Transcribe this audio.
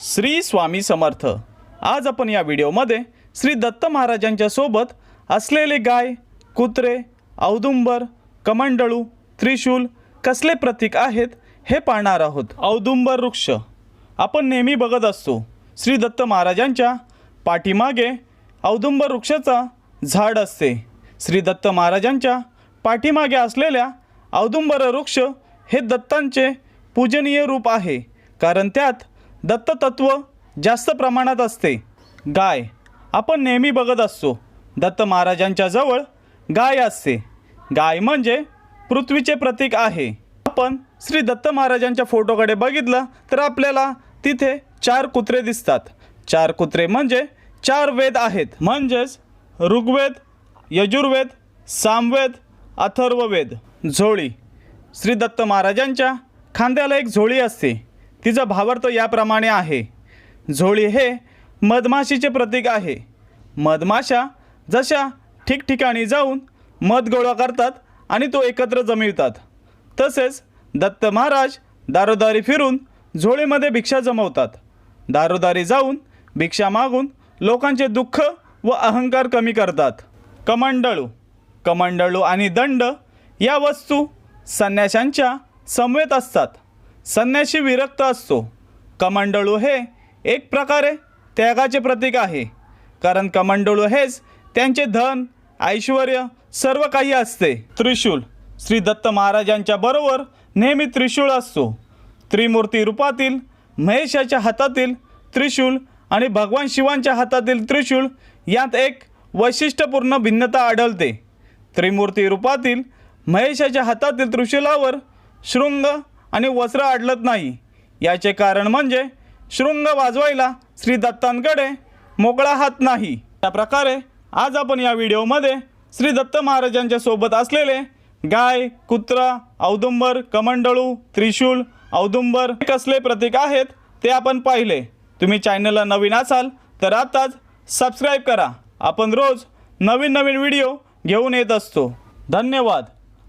श्री स्वामी समर्थ. आज आपण या व्हिडिओमध्ये श्री दत्त महाराजांच्या सोबत असलेले गाय कुत्रे औदुंबर कमंडळू त्रिशूल कसले प्रतीक आहेत हे पाहणार आहोत. औदुंबर वृक्ष. आपण नेहमी बघत असतो श्री दत्त महाराजांच्या पाठीमागे औदुंबर वृक्षाचा झाड असते. श्री दत्त महाराजांच्या पाठीमागे असलेल्या औदुंबर वृक्ष हे दत्तांचे पूजनीय रूप आहे कारण त्यात दत्ततत्व जास्त प्रमाणात असते. गाय. आपण नेहमी बघत असतो. दत्त महाराजांच्या जवळ गाय असते. गाय म्हणजे पृथ्वीचे प्रतीक आहे. आपण श्री दत्त महाराजांच्या फोटोकडे बघितलं तर आपल्याला तिथे चार कुत्रे दिसतात. चार कुत्रे म्हणजे चार वेद आहेत. म्हणजेच ऋग्वेद यजुर्वेद सामवेद अथर्ववेद. झोळी. श्री दत्त महाराजांच्या खांद्याला एक झोळी असते. तिचा भावार्थ याप्रमाणे आहे. झोळी हे मधमाशीचे प्रतीक आहे. मधमाशा जशा ठिकठिकाणी जाऊन मध गोळा करतात आणि तो एकत्र जमवितात तसेच दत्त महाराज दारोदारी फिरून झोळीमध्ये भिक्षा जमवतात. दारोदारी जाऊन भिक्षा मागून लोकांचे दुःख व अहंकार कमी करतात. कमंडळू कमंडळू आणि दंड या वस्तू संन्याशांच्या समवेत असतात. संन्याशी विरक्त असतो. कमंडळू हे एक प्रकारे त्यागाचे प्रतीक आहे. कारण कमंडळू हेच त्यांचे धन ऐश्वर सर्व काही असते. त्रिशूल श्री दत्त महाराजांच्या बरोबर नेहमी त्रिशूळ असतो. त्रिमूर्ती रूपातील महेशाच्या हातातील त्रिशूल आणि भगवान शिवांच्या हातातील त्रिशूल यात एक वैशिष्ट्यपूर्ण भिन्नता आढळते. त्रिमूर्ती रूपातील महेशाच्या हातातील त्रिशूलावर शृंग आणि वस्त्र आढळत नाही. याचे कारण म्हणजे शृंग वाजवायला श्री दत्तांकडे मोकळा हात नाही. त्या प्रकारे आज आपण या व्हिडिओमध्ये श्री दत्त महाराजांच्या सोबत असलेले गाय कुत्रा औदुंबर कमंडळू त्रिशूल औदुंबर हे कसले प्रतीक आहेत ते आपण पाहिले. तुम्ही चॅनलला नवीन असाल तर आताच सबस्क्राईब करा. आपण रोज नवीन नवीन व्हिडिओ घेऊन येत असतो. धन्यवाद.